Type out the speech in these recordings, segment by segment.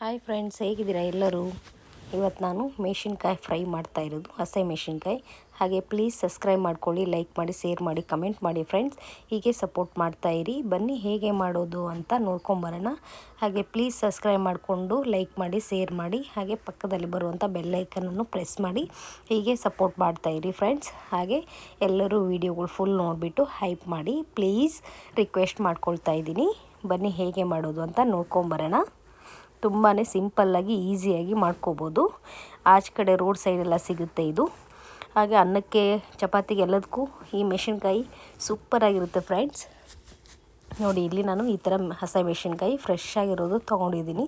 Hi friends ಹೇಗಿದ್ದೀರಾ ಎಲ್ಲರೂ? ಇವತ್ತು ನಾನು ಮೆಣಸಿನ್ಕಾಯಿ ಫ್ರೈ ಮಾಡ್ತಾ ಇರೋದು, ಹಸೆ ಮೆಣಸಿನ್ಕಾಯಿ. ಹಾಗೆ ಪ್ಲೀಸ್ ಸಬ್ಸ್ಕ್ರೈಬ್ ಮಾಡ್ಕೊಳ್ಳಿ ಲೈಕ್ ಮಾಡಿ ಶೇರ್ ಮಾಡಿ ಕಮೆಂಟ್ ಮಾಡಿ ಫ್ರೆಂಡ್ಸ್ ಹೀಗೆ ಸಪೋರ್ಟ್ ಮಾಡ್ತಾ ಇರಿ. ಬನ್ನಿ ಹೇಗೆ ಮಾಡೋದು ಅಂತ ನೋಡ್ಕೊಂಬರೋಣ ಹಾಗೆ ಪ್ಲೀಸ್ ಸಬ್ಸ್ಕ್ರೈಬ್ ಮಾಡಿಕೊಂಡು ಲೈಕ್ ಮಾಡಿ ಶೇರ್ ಮಾಡಿ, ಹಾಗೆ ಪಕ್ಕದಲ್ಲಿ ಬರುವಂಥ ಬೆಲ್ಲೈಕನನ್ನು ಪ್ರೆಸ್ ಮಾಡಿ. ಹೀಗೆ ಸಪೋರ್ಟ್ ಮಾಡ್ತಾ ಇರಿ ಫ್ರೆಂಡ್ಸ್ ಹಾಗೆ ಎಲ್ಲರೂ ವೀಡಿಯೋಗಳು ಫುಲ್ ನೋಡಿಬಿಟ್ಟು ಹೈಪ್ ಮಾಡಿ ಪ್ಲೀಸ್ ರಿಕ್ವೆಸ್ಟ್ ಮಾಡ್ಕೊಳ್ತಾ ಇದ್ದೀನಿ. ಬನ್ನಿ ಹೇಗೆ ಮಾಡೋದು ಅಂತ ನೋಡ್ಕೊಂಬರೋಣ ತುಂಬಾ ಸಿಂಪಲ್ಲಾಗಿ ಈಸಿಯಾಗಿ ಮಾಡ್ಕೋಬೋದು. ಆಚೆ ಕಡೆ ರೋಡ್ ಸೈಡೆಲ್ಲ ಸಿಗುತ್ತೆ ಇದು. ಹಾಗೆ ಅನ್ನಕ್ಕೆ, ಚಪಾತಿಗೆ ಎಲ್ಲದಕ್ಕೂ ಈ ಮೆಣಸಿನ್ಕಾಯಿ ಸೂಪರಾಗಿರುತ್ತೆ ಫ್ರೆಂಡ್ಸ್. ನೋಡಿ, ಇಲ್ಲಿ ನಾನು ಈ ಥರ ಹಸಿ ಮೆಣಸಿನ್ಕಾಯಿ ಫ್ರೆಶ್ ಆಗಿರೋದು ತೊಗೊಂಡಿದ್ದೀನಿ.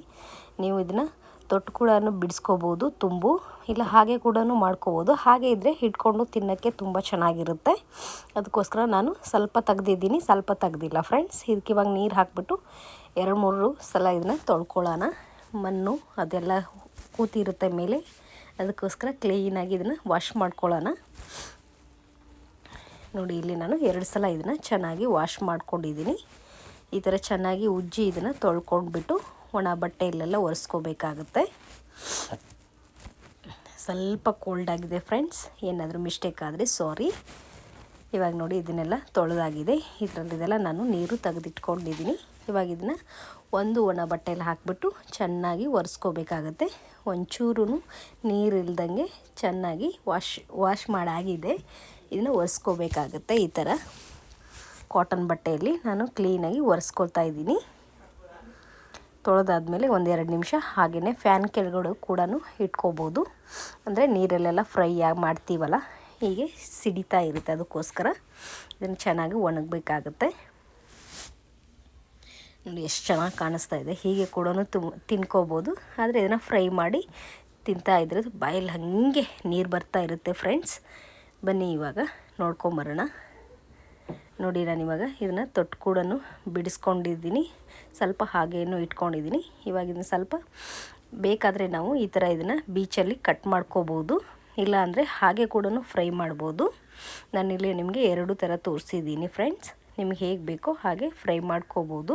ನೀವು ಇದನ್ನು ತೊಟ್ಟು ಕೂಡ ಬಿಡಿಸ್ಕೋಬೋದು, ತುಂಬು, ಇಲ್ಲ ಹಾಗೆ ಕೂಡ ಮಾಡ್ಕೋಬೋದು. ಹಾಗೆ ಇದ್ದರೆ ಹಿಡ್ಕೊಂಡು ತಿನ್ನೋಕ್ಕೆ ತುಂಬ ಚೆನ್ನಾಗಿರುತ್ತೆ. ಅದಕ್ಕೋಸ್ಕರ ನಾನು ಸ್ವಲ್ಪ ತೆಗ್ದಿದ್ದೀನಿ, ಸ್ವಲ್ಪ ತೆಗ್ದಿಲ್ಲ ಫ್ರೆಂಡ್ಸ್ ಇದಕ್ಕೆ ಇವಾಗ ನೀರು ಹಾಕ್ಬಿಟ್ಟು ಎರಡು, ಮೂರು ಸಲ ಇದನ್ನ ತೊಳ್ಕೊಳ್ಳೋಣ. ಮಣ್ಣು ಅದೆಲ್ಲ ಕೂತಿರುತ್ತೆ ಮೇಲೆ. ಅದಕ್ಕೋಸ್ಕರ ಕ್ಲೀನಾಗಿ ಇದನ್ನು ವಾಶ್ ಮಾಡ್ಕೊಳ್ಳೋಣ. ನೋಡಿ, ಇಲ್ಲಿ ನಾನು ಎರಡು ಸಲ ಇದನ್ನು ಚೆನ್ನಾಗಿ ವಾಶ್ ಮಾಡ್ಕೊಂಡಿದ್ದೀನಿ. ಈ ಥರ ಚೆನ್ನಾಗಿ ಉಜ್ಜಿ ಇದನ್ನು ತೊಳ್ಕೊಂಡ್ಬಿಟ್ಟು ಒಣ ಬಟ್ಟೆಯಲ್ಲೆಲ್ಲ ಒರೆಸ್ಕೋಬೇಕಾಗುತ್ತೆ. ಸ್ವಲ್ಪ ಕೋಲ್ಡ್ ಆಗಿದೆ ಫ್ರೆಂಡ್ಸ್ ಏನಾದರೂ ಮಿಸ್ಟೇಕ್ ಆದರೆ ಸಾರಿ ಇವಾಗ ನೋಡಿ ಇದನ್ನೆಲ್ಲ ತೊಳೆದಾಗಿದೆ. ಇದರಲ್ಲಿದೆಲ್ಲ ನಾನು ನೀರು ತೆಗೆದಿಟ್ಕೊಂಡಿದ್ದೀನಿ. ಇವಾಗ ಇದನ್ನು ಒಂದು ಒಣ ಬಟ್ಟೆಯಲ್ಲಿ ಹಾಕಿಬಿಟ್ಟು ಚೆನ್ನಾಗಿ ಒರೆಸ್ಕೋಬೇಕಾಗತ್ತೆ. ಒಂಚೂರು ನೀರಿಲ್ದಂಗೆ ಚೆನ್ನಾಗಿ ವಾಶ್ ವಾಶ್ ಮಾಡಾಗಿದೆ. ಇದನ್ನು ಒರೆಸ್ಕೋಬೇಕಾಗತ್ತೆ ಈ ಥರ ಕಾಟನ್ ಬಟ್ಟೆಯಲ್ಲಿ ನಾನು ಕ್ಲೀನಾಗಿ ಒರೆಸ್ಕೊಳ್ತಾ ಇದ್ದೀನಿ. ತೊಳೆದಾದ್ಮೇಲೆ ಒಂದೆರಡು ನಿಮಿಷ ಹಾಗೆಯೇ ಫ್ಯಾನ್ ಕೆಳಗಡೆ ಕೂಡ ಇಟ್ಕೋಬೋದು. ಅಂದರೆ ನೀರಲ್ಲೆಲ್ಲ ಫ್ರೈ ಆಗಿ ಮಾಡ್ತೀವಲ್ಲ, ಹೀಗೆ ಸಿಡಿತಾ ಇರುತ್ತೆ ಅದಕ್ಕೋಸ್ಕರ. ಇದನ್ನು ಚೆನ್ನಾಗಿ ಒಣಗಬೇಕಾಗುತ್ತೆ. ನೋಡಿ, ಎಷ್ಟು ಚೆನ್ನಾಗಿ ಕಾಣಿಸ್ತಾ ಇದೆ. ಹೀಗೆ ಕೂಡ ತುಂಬ ತಿನ್ಕೋಬೋದು. ಆದರೆ ಇದನ್ನು ಫ್ರೈ ಮಾಡಿ ತಿಂತಾ ಇದ್ರೆ ಬಾಯಲ್ಲಿ ಹಾಗೆ ನೀರು ಬರ್ತಾ ಇರುತ್ತೆ ಫ್ರೆಂಡ್ಸ್ ಬನ್ನಿ ಇವಾಗ ನೋಡ್ಕೊಂಬರೋಣ. ನೋಡಿ, ನಾನು ಇವಾಗ ಇದನ್ನು ತೊಟ್ಟು ಕೂಡ ಬಿಡಿಸ್ಕೊಂಡಿದ್ದೀನಿ. ಸ್ವಲ್ಪ ಹಾಗೇನು ಇಟ್ಕೊಂಡಿದ್ದೀನಿ. ಇವಾಗ ಇದನ್ನು ಸ್ವಲ್ಪ ಬೇಕಾದರೆ ನಾವು ಈ ಥರ ಇದನ್ನು ಬೀಚಲ್ಲಿ ಕಟ್ ಮಾಡ್ಕೋಬೋದು. ಇಲ್ಲ ಅಂದರೆ ಹಾಗೆ ಕೂಡ ಫ್ರೈ ಮಾಡ್ಬೋದು. ನಾನಿಲ್ಲಿ ನಿಮಗೆ ಎರಡು ಥರ ತೋರಿಸಿದ್ದೀನಿ ಫ್ರೆಂಡ್ಸ್. ನಿಮ್ಗೆ ಹೇಗೆ ಬೇಕೋ ಹಾಗೆ ಫ್ರೈ ಮಾಡ್ಕೋಬೋದು.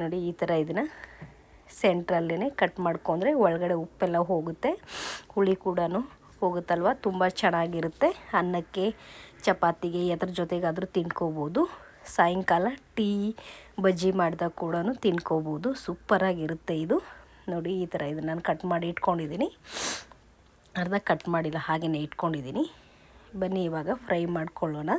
ನೋಡಿ, ಈ ಥರ ಇದನ್ನು ಸೆಂಟ್ರಲ್ಲೇ ಕಟ್ ಮಾಡ್ಕೊಂಡ್ರೆ ಒಳಗಡೆ ಉಪ್ಪೆಲ್ಲ ಹೋಗುತ್ತೆ. ಹುಳಿ ಕೂಡ ಹೋಗುತ್ತಲ್ವ? ತುಂಬ ಚೆನ್ನಾಗಿರುತ್ತೆ. ಅನ್ನಕ್ಕೆ ಚಪಾತಿಗೆ ಅದ್ರ ಜೊತೆಗಾದರೂ ತಿನ್ಕೋಬೋದು ಸಾಯಂಕಾಲ ಟೀ, ಬಜ್ಜಿ ಮಾಡಿದಾಗ ಕೂಡ ತಿನ್ಕೋಬೋದು ಸೂಪರಾಗಿರುತ್ತೆ ಇದು. ನೋಡಿ, ಈ ಥರ ಇದು ನಾನು ಕಟ್ ಮಾಡಿ ಇಟ್ಕೊಂಡಿದ್ದೀನಿ. ಅರ್ಧ ಕಟ್ ಮಾಡಿಲ್ಲ ಹಾಗೆಯೇ ಇಟ್ಕೊಂಡಿದ್ದೀನಿ. ಬನ್ನಿ, ಇವಾಗ ಫ್ರೈ ಮಾಡ್ಕೊಳ್ಳೋಣ.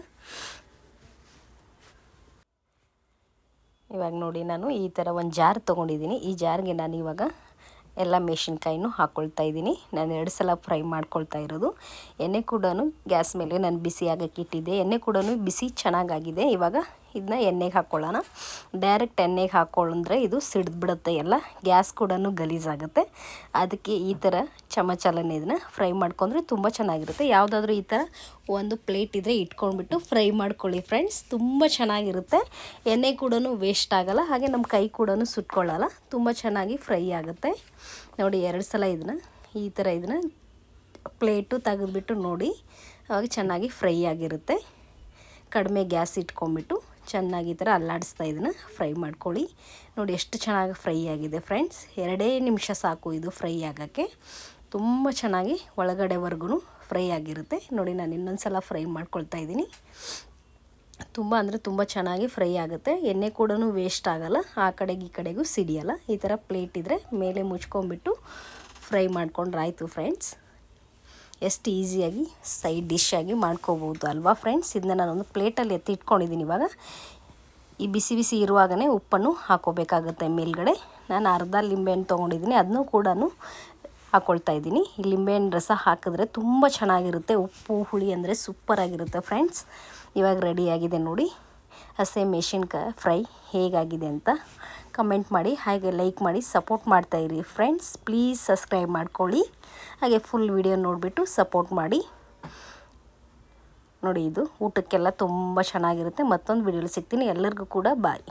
ಇವಾಗ ನೋಡಿ, ನಾನು ಈ ಥರ ಒಂದು ಜಾರ್ ತೊಗೊಂಡಿದ್ದೀನಿ. ಈ ಜಾರ್ಗೆ ನಾನು ಇವಾಗ ಎಲ್ಲ ಮೆಣಸಿನ್ಕಾಯಿನೂ ಹಾಕ್ಕೊಳ್ತಾ ಇದ್ದೀನಿ. ನಾನು ಎರಡು ಸಲ ಫ್ರೈ ಮಾಡ್ಕೊಳ್ತಾ ಇರೋದು. ಎಣ್ಣೆ ಕೂಡ ಗ್ಯಾಸ್ ಮೇಲೆ ನಾನು ಬಿಸಿ ಆಗಕ್ಕೆ ಇಟ್ಟಿದ್ದೆ. ಎಣ್ಣೆ ಕೂಡ ಬಿಸಿ ಚೆನ್ನಾಗಾಗಿದೆ. ಇವಾಗ ಇದನ್ನ ಎಣ್ಣೆಗೆ ಹಾಕ್ಕೊಳ್ಳೋಣ ಡೈರೆಕ್ಟ್ ಎಣ್ಣೆಗೆ ಹಾಕ್ಕೊಳ್ಳಂದ್ರೆ ಇದು ಸಿಡಿದ್ಬಿಡುತ್ತೆ ಎಲ್ಲ. ಗ್ಯಾಸ್ ಕೂಡ ಗಲೀಜಾಗುತ್ತೆ. ಅದಕ್ಕೆ ಈ ಥರ ಚಮಚಲನೆ ಇದನ್ನ ಫ್ರೈ ಮಾಡ್ಕೊಂಡ್ರೆ ತುಂಬ ಚೆನ್ನಾಗಿರುತ್ತೆ. ಯಾವುದಾದ್ರೂ ಈ ಥರ ಒಂದು ಪ್ಲೇಟ್ ಇದ್ದರೆ ಇಟ್ಕೊಂಡ್ಬಿಟ್ಟು ಫ್ರೈ ಮಾಡ್ಕೊಳ್ಳಿ ಫ್ರೆಂಡ್ಸ್. ತುಂಬ ಚೆನ್ನಾಗಿರುತ್ತೆ. ಎಣ್ಣೆ ಕೂಡ ವೇಸ್ಟ್ ಆಗೋಲ್ಲ. ಹಾಗೆ ನಮ್ಮ ಕೈ ಕೂಡ ಸುಟ್ಕೊಳ್ಳಲ್ಲ. ತುಂಬ ಚೆನ್ನಾಗಿ ಫ್ರೈ ಆಗುತ್ತೆ. ನೋಡಿ ಎರಡು ಸಲ ಇದನ್ನು ಈ ಥರ ಇದನ್ನು ಪ್ಲೇಟು ತೆಗೆದುಬಿಟ್ಟು ನೋಡಿ. ಅವಾಗ ಚೆನ್ನಾಗಿ ಫ್ರೈ ಆಗಿರುತ್ತೆ. ಕಡಿಮೆ ಗ್ಯಾಸ್ ಇಟ್ಕೊಂಬಿಟ್ಟು ಚೆನ್ನಾಗಿ ಈ ಥರ ಅಲ್ಲಾಡಿಸ್ತಾ ಇದನ್ನು ಫ್ರೈ ಮಾಡ್ಕೊಳ್ಳಿ. ನೋಡಿ ಎಷ್ಟು ಚೆನ್ನಾಗಿ ಫ್ರೈ ಆಗಿದೆ ಫ್ರೆಂಡ್ಸ್. ಎರಡೇ ನಿಮಿಷ ಸಾಕು ಇದು ಫ್ರೈ ಆಗೋಕ್ಕೆ. ತುಂಬ ಚೆನ್ನಾಗಿ ಒಳಗಡೆವರೆಗೂ ಫ್ರೈ ಆಗಿರುತ್ತೆ. ನೋಡಿ ನಾನು ಇನ್ನೊಂದು ಸಲ ಫ್ರೈ ಮಾಡ್ಕೊಳ್ತಾ ಇದ್ದೀನಿ. ತುಂಬ ಅಂದರೆ ತುಂಬ ಚೆನ್ನಾಗಿ ಫ್ರೈ ಆಗುತ್ತೆ. ಎಣ್ಣೆ ಕೂಡ ವೇಸ್ಟ್ ಆಗೋಲ್ಲ. ಆ ಕಡೆಗೆ ಈ ಕಡೆಗೂ ಸಿಡಿಯಲ್ಲ. ಈ ಥರ ಪ್ಲೇಟ್ ಇದ್ದರೆ ಮೇಲೆ ಮುಚ್ಕೊಂಬಿಟ್ಟು ಫ್ರೈ ಮಾಡ್ಕೊಂಡ್ರಾಯ್ತು ಫ್ರೆಂಡ್ಸ್. ಎಷ್ಟು ಈಸಿಯಾಗಿ, ಸೈಡ್ ಡಿಶ್ಶಾಗಿ ಮಾಡ್ಕೋಬೋದು ಅಲ್ವಾ ಫ್ರೆಂಡ್ಸ್? ಇದನ್ನ ನಾನೊಂದು ಪ್ಲೇಟಲ್ಲಿ ಎತ್ತಿ ಇಟ್ಕೊಂಡಿದ್ದೀನಿ ಇವಾಗ. ಈ ಬಿಸಿ ಬಿಸಿ ಇರುವಾಗಲೇ ಉಪ್ಪನ್ನು ಹಾಕೋಬೇಕಾಗುತ್ತೆ ಮೇಲ್ಗಡೆ. ನಾನು ಅರ್ಧ ಲಿಂಬೆಹಣ್ಣು ತೊಗೊಂಡಿದ್ದೀನಿ, ಅದನ್ನು ಕೂಡ ಹಾಕ್ಕೊಳ್ತಾ ಇದ್ದೀನಿ. ಈ ಲಿಂಬೆಹಣ್ಣು ರಸ ಹಾಕಿದ್ರೆ ತುಂಬ ಚೆನ್ನಾಗಿರುತ್ತೆ. ಉಪ್ಪು, ಹುಳಿ ಅಂದರೆ ಸೂಪರಾಗಿರುತ್ತೆ ಫ್ರೆಂಡ್ಸ್. ಇವಾಗ ರೆಡಿಯಾಗಿದೆ ನೋಡಿ. ಹಸೆ ಮೆಣಸಿನ್ಕಾಯಿ ಫ್ರೈ ಹೇಗಾಗಿದೆ ಅಂತ. ಕಮೆಂಟ್ ಮಾಡಿ, ಹಾಗೆ ಲೈಕ್ ಮಾಡಿ, ಸಪೋರ್ಟ್ ಮಾಡ್ತಾಯಿರಿ ಫ್ರೆಂಡ್ಸ್ ಪ್ಲೀಸ್ ಸಬ್ಸ್ಕ್ರೈಬ್ ಮಾಡ್ಕೊಳ್ಳಿ. ಹಾಗೆ ಫುಲ್ ವಿಡಿಯೋ ನೋಡಿಬಿಟ್ಟು ಸಪೋರ್ಟ್ ಮಾಡಿ. ನೋಡಿ ಇದು ಊಟಕ್ಕೆಲ್ಲ ತುಂಬ ಚೆನ್ನಾಗಿರುತ್ತೆ. ಮತ್ತೊಂದು ವಿಡಿಯೋಲಿ ಸಿಗ್ತೀನಿ. ಎಲ್ಲರಿಗೂ ಕೂಡ ಬಾಯ್